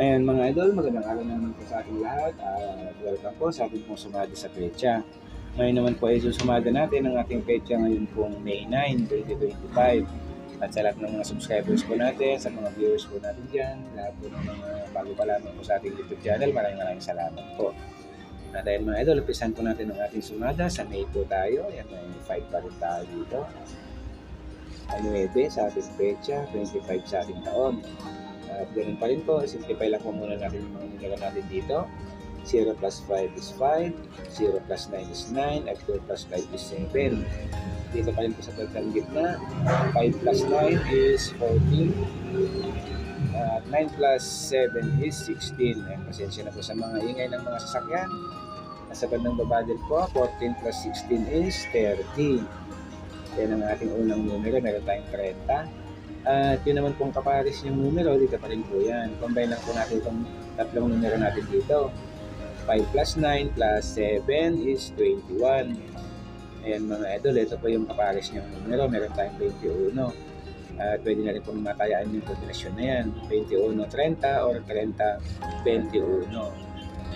Ayan mga idol, magandang araw na naman po sa ating lahat. at welcome po sa ating pong sumada sa pecha. Ngayon naman po ay susumada natin ang ating pecha ngayon pong May 9, 2025. At sa lahat ng mga subscribers po natin, sa mga viewers po natin dyan, lahat po ng mga bago pa lamang po sa ating YouTube channel, maraming maraming salamat po. At ayun mga idol, upisan po natin ang ating sumada. Sa May po tayo, yan may 5 pa rin tayo dito. Ay 9 sa ating pecha, 25 sa ating taon. At ganun pa rin po, simplify lang po muna natin yung mga numero natin dito. 0 plus 5 is 5, 0 plus 9 is 9, at 2 plus 5 is 7. Dito pa rin po sa pagkang gitna, 5 plus 9 is 14, at 9 plus 7 is 16. Ayan, pasensya na po sa mga ingay ng mga sasakyan. Nasa bandang babadil po, 14 plus 16 is 30. Yan ang ating unang numero, meron tayong 30. At yun naman pong kapares yung numero, dito pa rin po yan. Combine lang po natin itong tatlong numero natin dito. 5 plus 9 plus 7 is 21. Ayan mga idol, ito po yung kapares niyang numero. Meron tayong 21. At pwede na rin pong matayaan yung kombinasyon na yan. 21, 30 or 30, 21.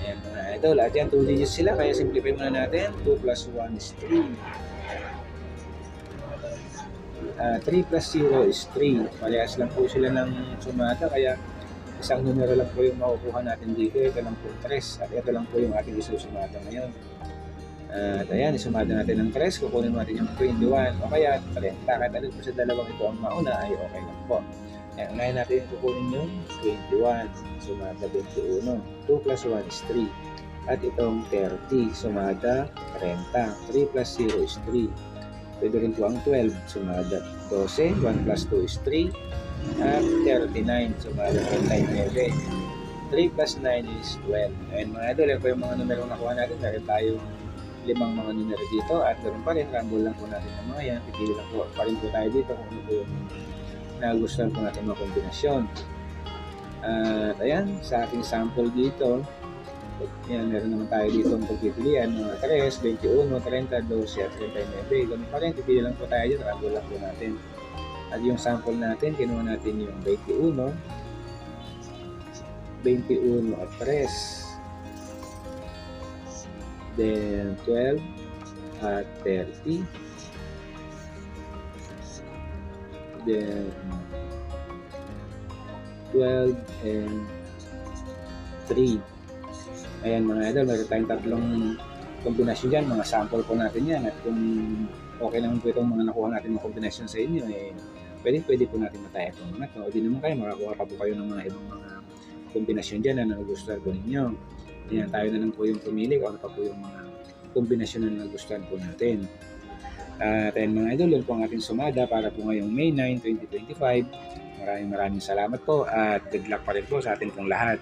Ayan mga idol. At yan, 2 digits sila. Kaya simplify muna natin. 2 plus 1 is 3. Ah, 3 plus 0 is 3. Parehas lang po sila ng sumada. Kaya isang numero lang po yung makukuha natin dito. Ito lang po 3. At ito lang po yung ating isusumada ngayon. At ayan, isumada natin ng 3. Kukunin natin yung 21. O kaya 30. Kahit alin po sa dalawang ito ang mauna ay okay lang po. Ayan, unahin natin yung kukunin yung 21. Sumada 21. 2 plus 1 is 3. At itong 30. Sumada 30. 3 plus 0 is 3. Pwede rin po ang 12. Sumada 12. 1 plus 2 is 3. At 39. Sumada 39. 3 plus 9 is 12. Ayan mga idol, yan po yung mga numero nakuha natin. Meron tayong limang mga numero dito. At ganoon pa rin, rumble lang po natin ng mga yan. Pipili lang po pa rin po tayo dito kung ano po yung nagustuhan po natin mga kombinasyon. At ayan, sa ating sample dito, yan, meron naman tayo dito ang pagpipilian, mga 3, 21, 30, 12, at 39. Ganun pa rin, pipili lang po tayo dito, rumble lang po natin. At yung sample natin, kinuha natin yung 21, 21 at 3. Then 12 at 30. Then 12 and 3. Ayan mga idol, meron tayong tatlong kombinasyon dyan, mga sample po natin yan. At kung okay naman po itong mga nakuha natin mga kombinasyon sa inyo, eh, pwede, pwede po natin mataya itong mga ito. O di naman kayo, makakuha pa po kayo ng mga ibang mga kombinasyon dyan na nagustuhan po ninyo. Ayan, tayo na lang po yung pumili kung ano pa po yung mga kombinasyon na nagustuhan po natin. At ayun mga idol, yun po ang ating sumada para po ngayong May 9, 2025. Maraming maraming salamat po at good luck pa rin po sa ating pong lahat.